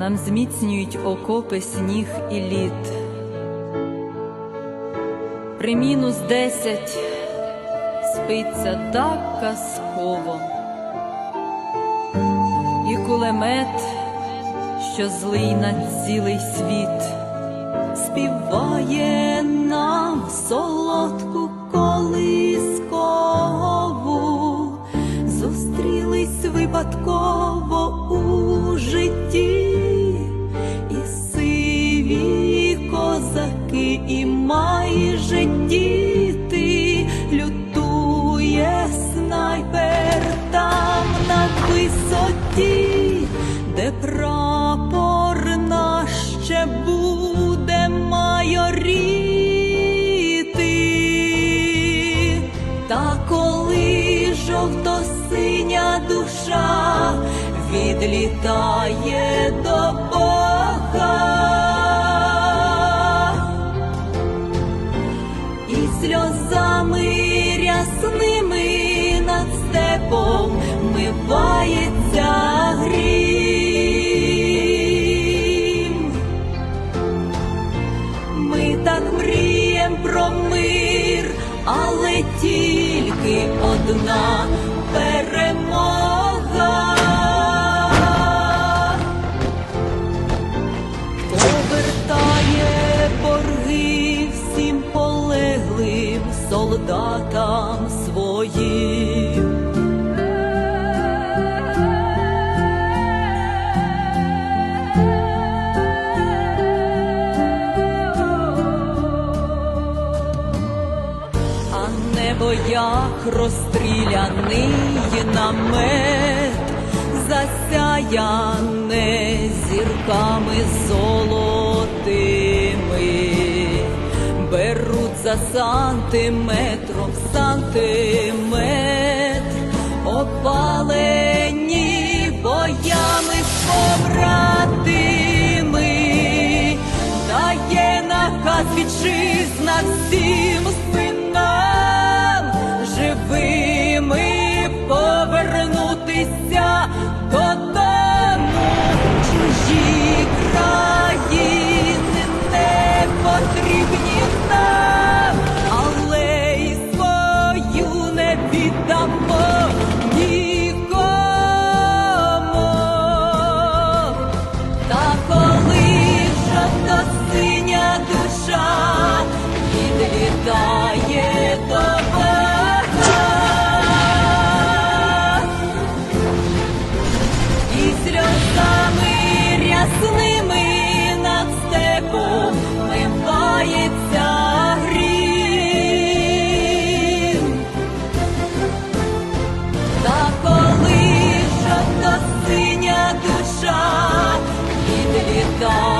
нам зміцнюють окопи сніг і лід. При мінус десять спиться так казково, і кулемет, що злий на цілий світ, співає нам солодку колискову, висоті, де прапор наш ще буде майоріти. Та коли жовто-синя душа відлітає до мрієм про мир, але тільки одна перемога. Повертає борги всім полеглим солдатам своїм. Як розстріляний намет, засяяне зірками золотими, беруть за сантиметром сантиметр, опалені до Бога, і сльозами рясними над степом мивається грім. Та коли жовто-синя душа відлітає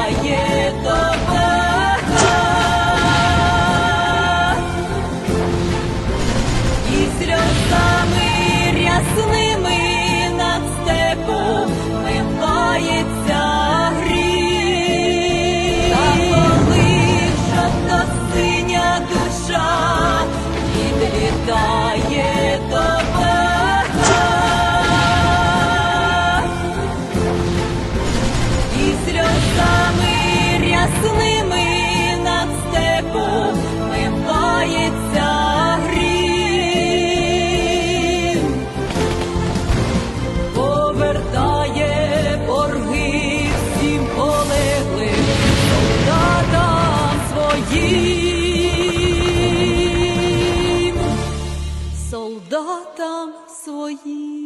своїм, солдатам своїм.